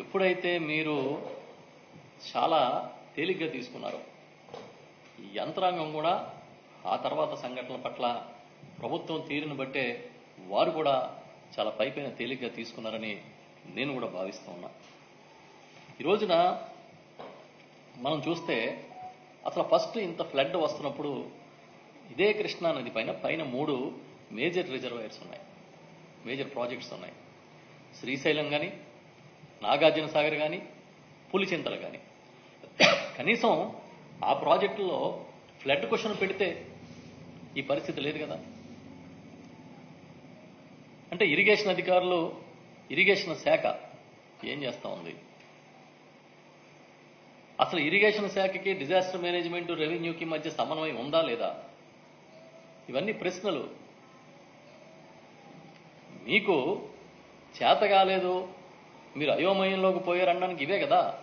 ఎప్పుడైతే మీరు చాలా తేలిగ్గా తీసుకున్నారో ఈ యంత్రాంగం కూడా ఆ తర్వాత సంఘటనల పట్ల ప్రభుత్వం తీరును బట్టే వారు కూడా చాలా పైపైన తేలిగ్గా తీసుకున్నారని నేను కూడా భావిస్తూ ఉన్నా. ఈ రోజున మనం చూస్తే అసలు ఫస్ట్ ఇంత ఫ్లడ్ వస్తున్నప్పుడు ఇదే కృష్ణా నది పైన పైన మూడు మేజర్ రిజర్వాయర్స్ ఉన్నాయి మేజర్ ప్రాజెక్ట్స్ ఉన్నాయి. శ్రీశైలం కానీ నాగార్జున సాగర్ కానీ పులిచింతలు కానీ కనీసం ఆ ప్రాజెక్టులో ఫ్లడ్ క్వశ్చన్ పెడితే ఈ పరిస్థితి లేదు కదా. అంటే ఇరిగేషన్ అధికారులు ఇరిగేషన్ శాఖ ఏం చేస్తా ఉంది? అసలు ఇరిగేషన్ శాఖకి డిజాస్టర్ మేనేజ్మెంట్ రెవెన్యూకి మధ్య సమన్వయం ఉందా లేదా? ఇవన్నీ ప్రశ్నలు. మీకు చేత కాలేదు మీరు అయోమయంలోకి పోయారనడానికి ఇవే కదా?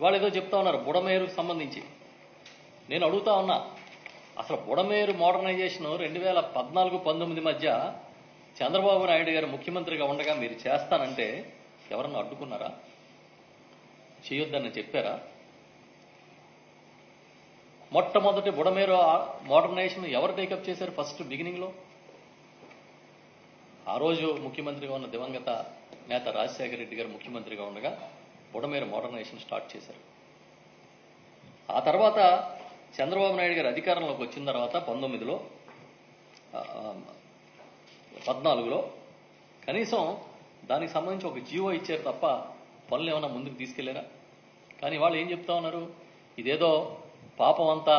వాళ్ళు ఏదో చెప్తా ఉన్నారు బుడమేరుకు సంబంధించి. నేను అడుగుతా ఉన్నా అసలు బుడమేరు మోడర్నైజేషన్ రెండు వేల పద్నాలుగు పంతొమ్మిది మధ్య చంద్రబాబు నాయుడు గారు ముఖ్యమంత్రిగా ఉండగా మీరు చేస్తానంటే ఎవరన్నా అడ్డుకున్నారా? చేయొద్దని చెప్పారా? మొట్టమొదటి బుడమేరు మోడర్నైజేషన్ ఎవరు టేకప్ చేశారు ఫస్ట్ బిగినింగ్లో ఆ రోజు ముఖ్యమంత్రిగా ఉన్న దివంగత నేత రాజశేఖర రెడ్డి గారు ముఖ్యమంత్రిగా ఉండగా బుడమేరు మోడర్నైజేషన్ స్టార్ట్ చేశారు. ఆ తర్వాత చంద్రబాబు నాయుడు గారు అధికారంలోకి వచ్చిన తర్వాత పంతొమ్మిదిలో పద్నాలుగులో కనీసం దానికి సంబంధించి ఒక జీవో ఇచ్చారు తప్ప పనులు ఏమైనా ముందుకు తీసుకెళ్ళారా? కానీ వాళ్ళు ఏం చెప్తా ఉన్నారు? ఇదేదో పాపం అంతా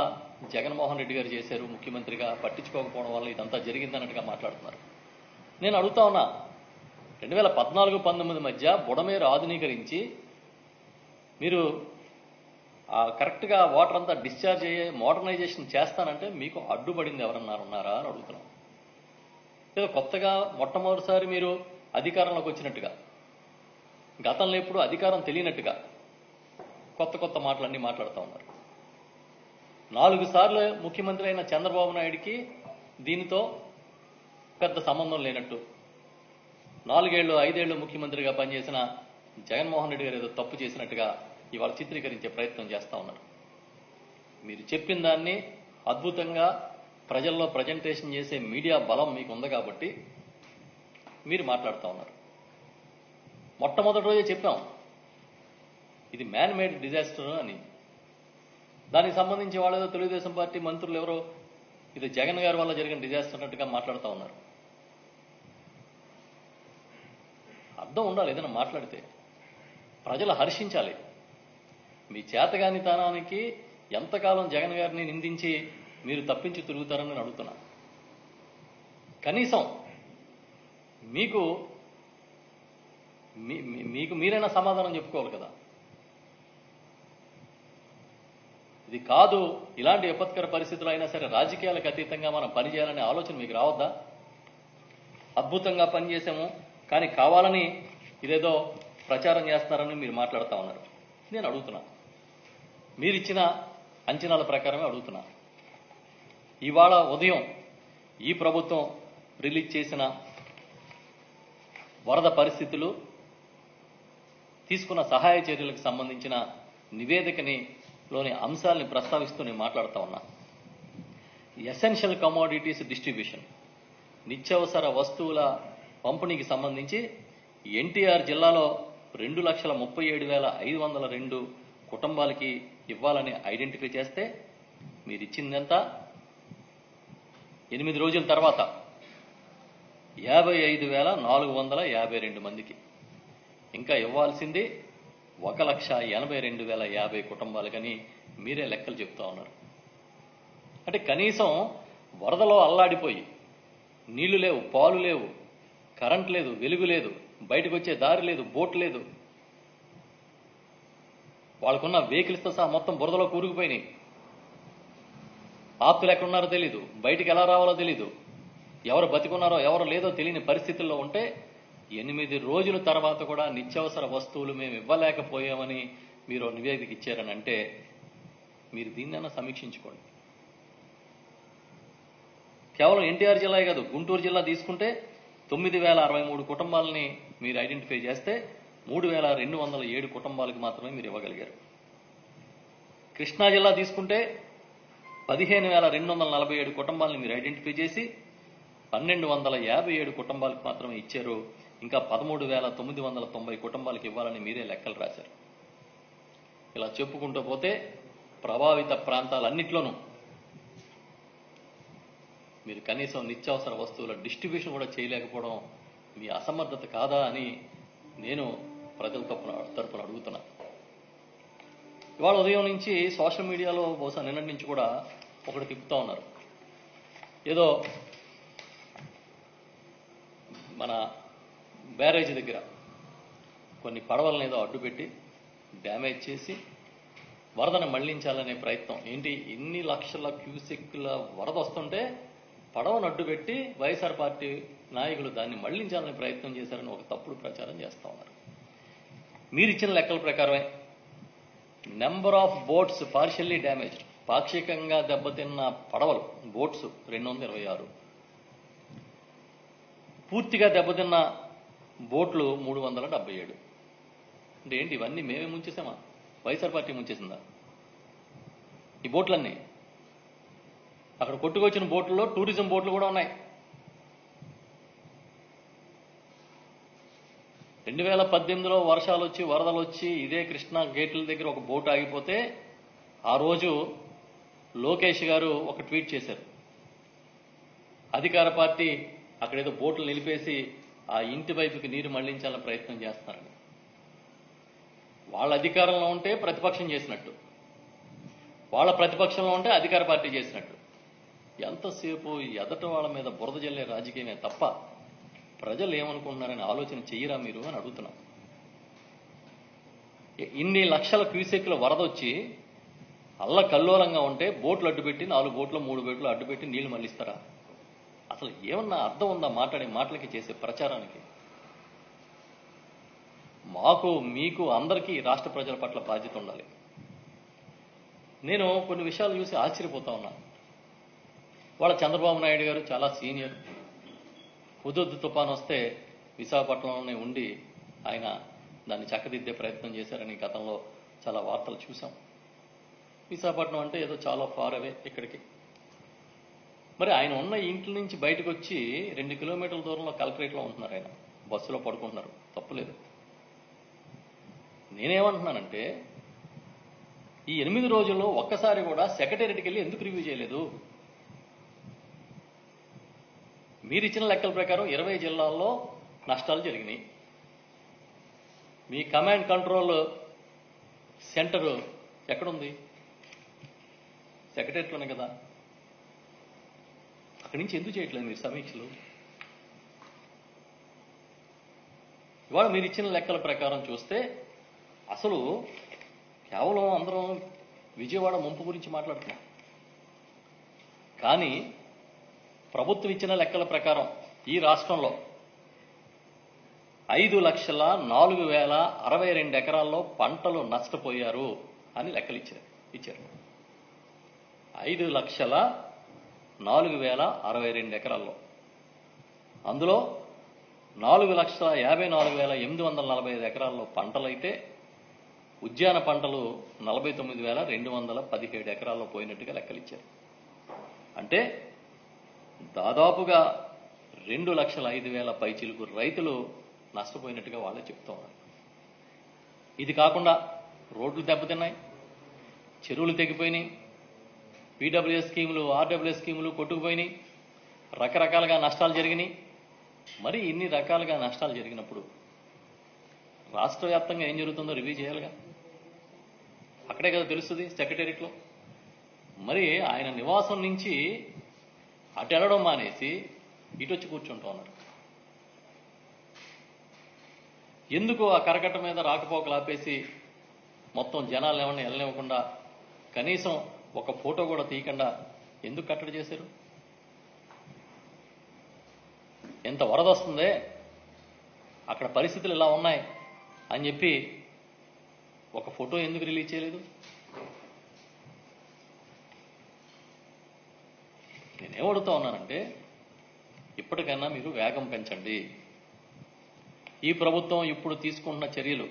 జగన్మోహన్ రెడ్డి గారు చేశారు ముఖ్యమంత్రిగా పట్టించుకోకపోవడం వల్ల ఇదంతా జరిగిందన్నట్టుగా మాట్లాడుతున్నారు. నేను అడుగుతా ఉన్నా రెండు వేల పద్నాలుగు పంతొమ్మిది మధ్య బుడమేరు ఆధునీకరించి మీరు కరెక్ట్గా వాటర్ అంతా డిశ్చార్జ్ అయ్యే మోడర్నైజేషన్ చేస్తానంటే మీకు అడ్డుపడింది ఎవరన్నారు ఉన్నారా అని అడుగుతున్నాం. ఏదో కొత్తగా మొట్టమొదటిసారి మీరు అధికారంలోకి వచ్చినట్టుగా గతంలో ఎప్పుడు అధికారం తెలియనట్టుగా కొత్త కొత్త మాటలన్నీ మాట్లాడుతూ ఉన్నారు. నాలుగు సార్లు ముఖ్యమంత్రి అయిన చంద్రబాబు నాయుడికి దీనితో పెద్ద సంబంధం లేనట్టు నాలుగేళ్ళు ఐదేళ్ళు ముఖ్యమంత్రిగా పనిచేసిన జగన్మోహన్ రెడ్డి గారు ఏదో తప్పు చేసినట్టుగా ఇవాళ చిత్రీకరించే ప్రయత్నం చేస్తా ఉన్నారు. మీరు చెప్పిన దాన్ని అద్భుతంగా ప్రజల్లో ప్రజెంటేషన్ చేసే మీడియా బలం మీకు ఉంది కాబట్టి మీరు మాట్లాడుతూ ఉన్నారు. మొట్టమొదటి రోజే చెప్పాం ఇది మ్యాన్ మేడ్ డిజాస్టర్ అని. దానికి సంబంధించి వాళ్ళేదో తెలుగుదేశం పార్టీ మంత్రులు ఎవరో ఇది జగన్ గారి వల్ల జరిగిన డిజాస్టర్ అన్నట్టుగా మాట్లాడుతూ ఉన్నారు. అర్థం ఉండాలి ఏదైనా మాట్లాడితే. ప్రజలు హర్షించాలి. మీ చేతగానితనానికి ఎంతకాలం జగన్ గారిని నిందించి మీరు తప్పించి తిరుగుతారని నేను అడుగుతున్నా. కనీసం మీకు మీ- మీకు మీరైనా సమాధానం చెప్పుకోవాలి కదా. ఇది కాదు ఇలాంటి విపత్కర పరిస్థితులు అయినా సరే రాజకీయాలకు అతీతంగా మనం పనిచేయాలనే ఆలోచన మీకు రావద్దా? అద్భుతంగా పనిచేసాము. కానీ కావాలని ఇదేదో ప్రచారం చేస్తున్నారని మీరు మాట్లాడుతూ ఉన్నారు. నేను అడుగుతున్నా. మీరిచ్చిన అంచనాల ప్రకారమే అడుగుతున్నా. ఇవాళ ఉదయం ఈ ప్రభుత్వం రిలీజ్ చేసిన వరద పరిస్థితులు తీసుకున్న సహాయ చర్యలకు సంబంధించిన నివేదికని లోని అంశాలని ప్రస్తావిస్తూ నేను మాట్లాడుతూ ఉన్నా. ఎసెన్షియల్ కమోడిటీస్ డిస్ట్రిబ్యూషన్ నిత్యావసర వస్తువుల పంపిణీకి సంబంధించి ఎన్టీఆర్ జిల్లాలో రెండు లక్షల ముప్పై ఏడు వేల ఐదు వందల రెండు కుటుంబాలకి ఇవ్వాలని ఐడెంటిఫై చేస్తే మీరు ఇచ్చిందెంత ఎనిమిది రోజుల తర్వాత యాభై ఐదు వేల నాలుగు వందల యాభై రెండు మందికి. ఇంకా ఇవ్వాల్సింది ఒక లక్ష ఎనభై రెండు వేల యాభై కుటుంబాలకని మీరే లెక్కలు చెప్తా ఉన్నారు. అంటే కనీసం వరదలో అల్లాడిపోయి నీళ్ళు లేవు పాలు లేవు కరెంట్ లేదు వెలుగు లేదు బయటకు వచ్చే దారి లేదు బోట్ లేదు. వాళ్ళకున్న వెహికల్స్తో సహా మొత్తం బురదలో కూరుకుపోయినాయి. ఆప్తులు ఎక్కడున్నారో తెలీదు బయటికి ఎలా రావాలో తెలీదు. ఎవరు బతికున్నారో ఎవరు లేదో తెలియని పరిస్థితుల్లో ఉంటే ఎనిమిది రోజుల తర్వాత కూడా నిత్యావసర వస్తువులు మేము ఇవ్వలేకపోయామని మీరు నివేదిక ఇచ్చారని అంటే మీరు దీన్నైనా సమీక్షించుకోండి. కేవలం ఎన్టీఆర్ జిల్లా కాదు గుంటూరు జిల్లా తీసుకుంటే తొమ్మిది వేల అరవై మూడు కుటుంబాలని మీరు ఐడెంటిఫై చేస్తే మూడు వేల రెండు వందల ఏడు కుటుంబాలకు మాత్రమే మీరు ఇవ్వగలిగారు. కృష్ణా జిల్లా తీసుకుంటే పదిహేను వేల రెండు వందల నలభై ఏడు కుటుంబాలను మీరు ఐడెంటిఫై చేసి పన్నెండు వందల యాభై ఏడు కుటుంబాలకు మాత్రమే ఇచ్చారు. ఇంకా పదమూడు వేల తొమ్మిది వందల తొంభై కుటుంబాలకు ఇవ్వాలని మీరే లెక్కలు రాశారు. ఇలా చెప్పుకుంటూ పోతే ప్రభావిత ప్రాంతాలన్నిట్లోనూ మీరు కనీసం నిత్యావసర వస్తువుల డిస్ట్రిబ్యూషన్ కూడా చేయలేకపోవడం మీ అసమర్థత కాదా అని నేను ప్రజల తరపున తరపున అడుగుతున్నా. ఇవాళ ఉదయం నుంచి సోషల్ మీడియాలో బహుశా నిన్నటి నుంచి కూడా ఒకటి తిప్పుతా ఉన్నారు. ఏదో మన బ్యారేజ్ దగ్గర కొన్ని పడవలను ఏదో అడ్డుపెట్టి డ్యామేజ్ చేసి వరదను మళ్ళించాలనే ప్రయత్నం. ఏంటి? ఇన్ని లక్షల క్యూసెక్ల వరద వస్తుంటే పడవను అడ్డుపెట్టి వైఎస్ఆర్ పార్టీ నాయకులు దాన్ని మళ్ళించాలని ప్రయత్నం చేశారని ఒక తప్పుడు ప్రచారం చేస్తా ఉన్నారు. మీరు ఇచ్చిన లెక్కల ప్రకారమే number of boats partially damaged పాక్షికంగా దెబ్బతిన్న పడవలు బోట్స్ రెండు వందల ఇరవై ఆరు. పూర్తిగా దెబ్బతిన్న బోట్లు మూడు వందల డెబ్బై ఏడు. అంటే ఏంటి ఇవన్నీ మేమే ముంచేసామా వైఎస్ఆర్ పార్టీ ముంచేసిందా? ఈ బోట్లన్నీ అక్కడ కొట్టుకొచ్చిన బోట్లలో టూరిజం బోట్లు కూడా ఉన్నాయి. రెండు వేల పద్దెనిమిదిలో వర్షాలు వచ్చి వరదలు వచ్చి ఇదే కృష్ణా గేట్ల దగ్గర ఒక బోట్ ఆగిపోతే ఆ రోజు లోకేష్ గారు ఒక ట్వీట్ చేశారు. అధికార పార్టీ అక్కడేదో బోట్లు నిలిపేసి ఆ ఇంటి వైపుకి నీరు మళ్ళించాలని ప్రయత్నం చేస్తున్నారని వాళ్ళ అధికారంలో ఉంటే ప్రతిపక్షం చేసినట్టు. వాళ్ళ ప్రతిపక్షంలో ఉంటే అధికార పార్టీ చేసినట్టు. ఎంతసేపు ఎదట వాళ్ళ మీద బురద జల్లే రాజకీయమే తప్ప ప్రజలు ఏమనుకుంటున్నారని ఆలోచన చెయ్యరా మీరు అని అడుగుతున్నాం. ఇన్ని లక్షల క్యూసెక్ల వరద వచ్చి అల్ల కల్లోలంగా ఉంటే బోట్లు అడ్డుపెట్టి నాలుగు బోట్లు మూడు బోట్లు అడ్డుపెట్టి నీళ్ళు మళ్ళిస్తారా? అసలు ఏమన్నా అర్థం ఉందా మాట్లాడే మాటలకి చేసే ప్రచారానికి? మాకు మీకు అందరికీ రాష్ట్ర ప్రజల పట్ల బాధ్యత ఉండాలి. నేను కొన్ని విషయాలు చూసి ఆశ్చర్యపోతా ఉన్నా. వాళ్ళ చంద్రబాబు నాయుడు గారు చాలా సీనియర్. హుదుద్ తుఫాన్ వస్తే విశాఖపట్నంలోనే ఉండి ఆయన దాన్ని చక్కదిద్దే ప్రయత్నం చేశారని గతంలో చాలా వార్తలు చూసాం విశాఖపట్నం అంటే ఏదో చాలా ఫార్ అవే ఇక్కడికి. మరి ఆయన ఉన్న ఇంటి నుంచి బయటకు వచ్చి రెండు కిలోమీటర్ల దూరంలో కలెక్టరేట్లో ఉంటున్నారు ఆయన. బస్సులో పడుకుంటున్నారు. తప్పులేదు. నేనేమంటున్నానంటే ఈ ఎనిమిది రోజుల్లో ఒక్కసారి కూడా సెక్రటేరియట్కి వెళ్ళి ఎందుకు రివ్యూ చేయలేదు? మీరు ఇచ్చిన లెక్కల ప్రకారం ఇరవై జిల్లాల్లో నష్టాలు జరిగినాయి. మీ కమాండ్ కంట్రోల్ సెంటర్ ఎక్కడుంది? ఉన్నాయి కదా. అక్కడి నుంచి ఎందుకు చేయట్లేదు మీరు సమీక్షలు? ఇవాళ మీరు ఇచ్చిన లెక్కల ప్రకారం చూస్తే అసలు కేవలం అందరం విజయవాడ ముంపు గురించి మాట్లాడుతున్నాం. కానీ ప్రభుత్వం ఇచ్చిన లెక్కల ప్రకారం ఈ రాష్ట్రంలో ఐదు లక్షల నాలుగు వేల అరవై రెండు ఎకరాల్లో పంటలు నష్టపోయారు అని లెక్కలు ఇచ్చారు ఇచ్చారు. ఐదు లక్షల నాలుగు వేల అరవై రెండు ఎకరాల్లో. అందులో నాలుగు లక్షల యాభై నాలుగు వేల ఎనిమిది వందల నలభై ఐదు ఎకరాల్లో పంటలైతే ఉద్యాన పంటలు నలభై తొమ్మిది వేల రెండు వందల పదిహేడు ఎకరాల్లో పోయినట్టుగా లెక్కలు ఇచ్చారు. అంటే దాదాపుగా రెండు లక్షల ఐదు వేల పైచిలుకు రైతులు నష్టపోయినట్టుగా వాళ్ళే చెప్తా ఉన్నారు. ఇది కాకుండా రోడ్లు దెబ్బతిన్నాయి చెరువులు తెగిపోయినాయి పీడబ్ల్యూఎస్ స్కీములు ఆర్డబ్ల్యూఎస్ స్కీములు కొట్టుకుపోయినాయి రకరకాలుగా నష్టాలు జరిగినాయి. మరి ఇన్ని రకాలుగా నష్టాలు జరిగినప్పుడు రాష్ట్ర వ్యాప్తంగా ఏం జరుగుతుందో రివ్యూ చేయాలిగా? అక్కడే కదా తెలుస్తుంది సెక్రటేరియట్లో. మరి ఆయన నివాసం నుంచి అటు వెళ్ళడం మానేసి ఇటు వచ్చి కూర్చుంటూ ఉన్నాడు. ఎందుకు ఆ కరకట్ట మీద రాకపోకలు ఆపేసి మొత్తం జనాలు ఏమన్నా వెళ్ళనివ్వకుండా కనీసం ఒక ఫోటో కూడా తీయకుండా ఎందుకు కట్టడి చేశారు? ఎంత వరద వస్తుందే అక్కడ పరిస్థితులు ఇలా ఉన్నాయి అని చెప్పి ఒక ఫోటో ఎందుకు రిలీజ్ చేయలేదు? నేనేం ఉన్నానంటే ఇప్పటికైనా మీరు వేగం పెంచండి. ఈ ప్రభుత్వం ఇప్పుడు తీసుకుంటున్న చర్యలు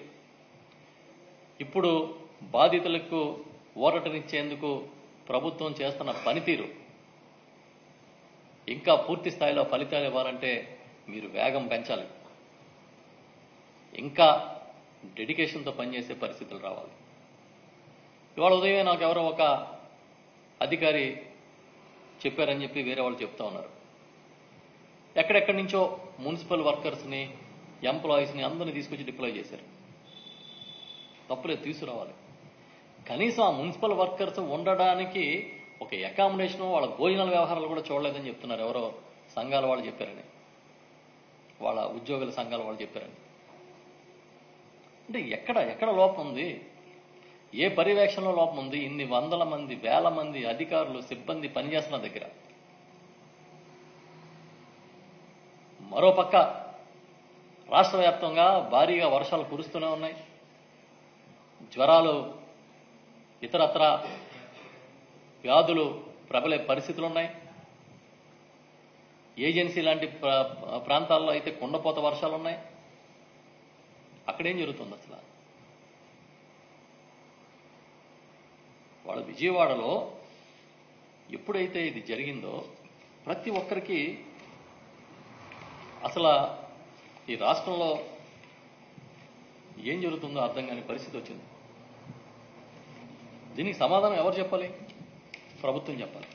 ఇప్పుడు బాధితులకు ఊరటనిచ్చేందుకు ప్రభుత్వం చేస్తున్న పనితీరు ఇంకా పూర్తి స్థాయిలో ఫలితాలు ఇవ్వాలంటే మీరు వేగం పెంచాలి. ఇంకా డెడికేషన్తో పనిచేసే పరిస్థితులు రావాలి. ఇవాళ ఉదయమే నాకు ఎవరో ఒక అధికారి చెప్పారని చెప్పి వేరే వాళ్ళు చెప్తా ఉన్నారు. ఎక్కడెక్కడి నుంచో మున్సిపల్ వర్కర్స్ని ఎంప్లాయీస్ని అందరిని తీసుకొచ్చి డిప్లాయ్ చేశారు. తప్పులేదు తీసుకురావాలి. కనీసం ఆ మున్సిపల్ వర్కర్స్ ఉండడానికి ఒక అకామిడేషన్ వాళ్ళ భోజనాల వ్యవహారాలు కూడా చూడలేదని చెప్తున్నారు ఎవరో సంఘాల వాళ్ళు చెప్పారని. వాళ్ళ ఉద్యోగుల సంఘాల వాళ్ళు చెప్పారని. అంటే ఎక్కడ ఎక్కడ లోపం ఉంది? ఏ పర్యవేక్షణలో లోపం ఉంది? ఇన్ని వందల మంది వేల మంది అధికారులు సిబ్బంది పనిచేస్తున్న దగ్గర. మరోపక్క రాష్ట్ర వ్యాప్తంగా భారీగా వర్షాలు కురుస్తూనే ఉన్నాయి. జ్వరాలు ఇతరత్ర వ్యాధులు ప్రబలే పరిస్థితులు ఉన్నాయి ఏజెన్సీ లాంటి ప్రాంతాల్లో అయితే కుండపోత వర్షాలు ఉన్నాయి అక్కడేం జరుగుతుంది అసలు? వాళ్ళ విజయవాడలో ఎప్పుడైతే ఇది జరిగిందో ప్రతి ఒక్కరికి అసలు ఈ రాష్ట్రంలో ఏం జరుగుతుందో అర్థం కాని పరిస్థితి వచ్చింది. దీనికి సమాధానం ఎవరు చెప్పాలి? ప్రభుత్వం చెప్పాలి.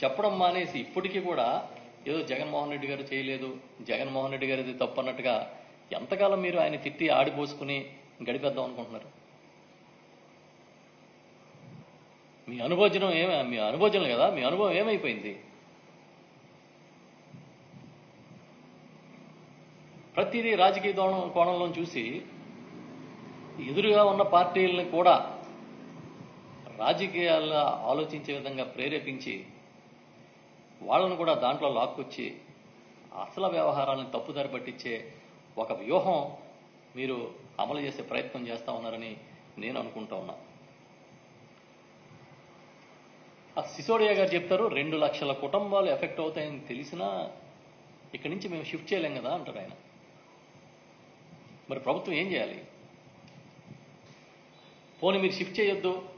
చెప్పడం మానేసి ఇప్పటికీ కూడా ఏదో జగన్మోహన్ రెడ్డి గారు చేయలేదు. జగన్మోహన్ రెడ్డి గారిది తప్పు అన్నట్టుగా ఎంతకాలం మీరు ఆయన తిట్టి ఆడిపోసుకుని గడిపేద్దాం అనుకుంటున్నారు? మీ అనుభోజనం ఏమే మీ అనుభోజనం కదా మీ అనుభవం ఏమైపోయింది? ప్రతిదీ రాజకీయ కోణం కోణంలో చూసి ఎదురుగా ఉన్న పార్టీలను కూడా రాజకీయాల్లో ఆలోచించే విధంగా ప్రేరేపించి వాళ్ళను కూడా దాంట్లో లాక్కొచ్చి అసలు వ్యవహారాలను తప్పుదారి పట్టించే ఒక వ్యూహం మీరు అమలు చేసే ప్రయత్నం చేస్తా ఉన్నారని నేను అనుకుంటా ఉన్నా. ఆ సిసోడియా గారు చెప్తారు రెండు లక్షల కుటుంబాలు ఎఫెక్ట్ అవుతాయని తెలిసినా ఇక్కడి నుంచి మేము షిఫ్ట్ చేయలేం కదా అంటారు ఆయన. మరి ప్రభుత్వం ఏం చేయాలి? పోనీ మీరు షిఫ్ట్ చేయొద్దు.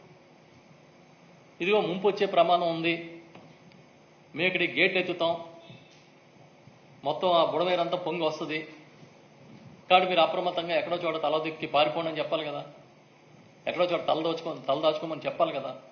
ఇదిగో ముంపు వచ్చే ప్రమాదం ఉంది. మేము ఇక్కడ గేట్ ఎత్తుతాం. మొత్తం ఆ బుడమేరంతా పొంగి వస్తుంది. కాబట్టి మీరు అప్రమత్తంగా ఎక్కడో చోట తల దిక్కి పారిపోండి అని చెప్పాలి కదా. ఎక్కడో చోట తల దోచుకో తల దాచుకోమని చెప్పాలి కదా.